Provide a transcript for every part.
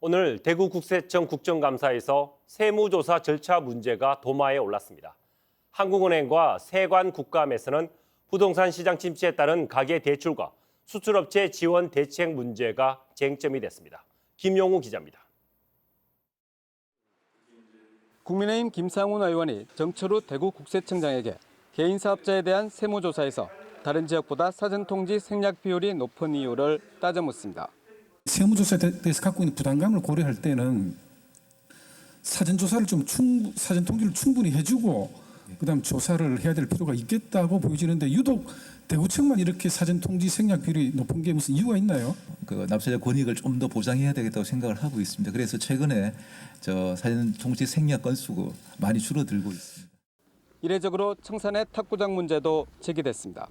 오늘 대구국세청 국정감사에서 세무조사 절차 문제가 도마에 올랐습니다. 한국은행과 세관 국감에서는 부동산 시장 침체에 따른 가계 대출과 수출업체 지원 대책 문제가 쟁점이 됐습니다. 김용우 기자입니다. 국민의힘 김상훈 의원이 정철우 대구국세청장에게 개인 사업자에 대한 세무조사에서 다른 지역보다 사전통지 생략 비율이 높은 이유를 따져 묻습니다. 세무조사에 대해서 갖고 있는 부담감을 고려할 때는 사전조사를 좀 충, 사전 통지를 충분히 해주고 그다음 조사를 해야 될 필요가 있겠다고 보여지는데 유독 대구청만 이렇게 사전 통지 생략 비율이 높은 게 무슨 이유가 있나요? 그 납세자 권익을 좀 더 보장해야 되겠다고 생각을 하고 있습니다. 그래서 최근에 저 사전 통지 생략 건수가 많이 줄어들고 있습니다. 이례적으로 청산의 탁구장 문제도 제기됐습니다.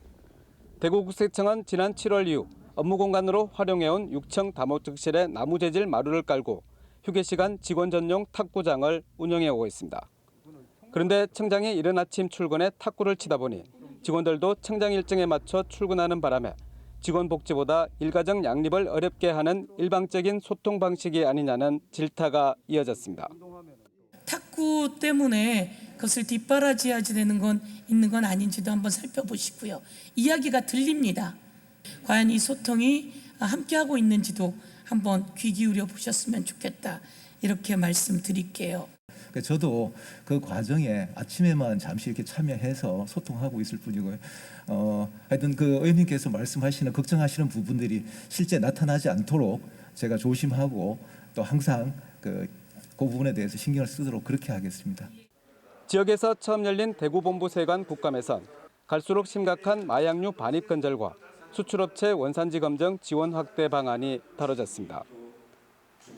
대구국세청은 지난 7월 이후 업무 공간으로 활용해온 6층 다목적실에 나무 재질 마루를 깔고 휴게 시간 직원 전용 탁구장을 운영해 오고 있습니다. 그런데 청장이 이른 아침 출근에 탁구를 치다 보니 직원들도 청장 일정에 맞춰 출근하는 바람에 직원 복지보다 일가정 양립을 어렵게 하는 일방적인 소통 방식이 아니냐는 질타가 이어졌습니다. 탁구 때문에 그것을 뒷바라지하지 되는 건 있는 건 아닌지도 한번 살펴보시고요. 이야기가 들립니다. 과연 이 소통이 함께하고 있는지도 한번 귀 기울여 보셨으면 좋겠다. 이렇게 말씀드릴게요. 그러니까 저도 그 과정에 아침에만 잠시 이렇게 참여해서 소통하고 있을 뿐이고요. 어, 하여튼 그 의원님께서 말씀하시는 걱정하시는 부분들이 실제 나타나지 않도록 제가 조심하고 또 항상 그, 그 부분에 대해서 신경을 쓰도록 그렇게 하겠습니다. 지역에서 처음 열린 대구본부 세관 국감에선 갈수록 심각한 마약류 반입 건절과 수출업체 원산지 검정 지원 확대 방안이 다뤄졌습니다.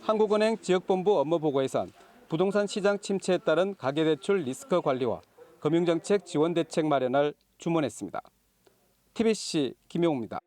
한국은행 지역본부 업무 보고에선 부동산 시장 침체에 따른 가계대출 리스크 관리와 금융정책 지원 대책 마련을 주문했습니다. TBC 김용우입니다.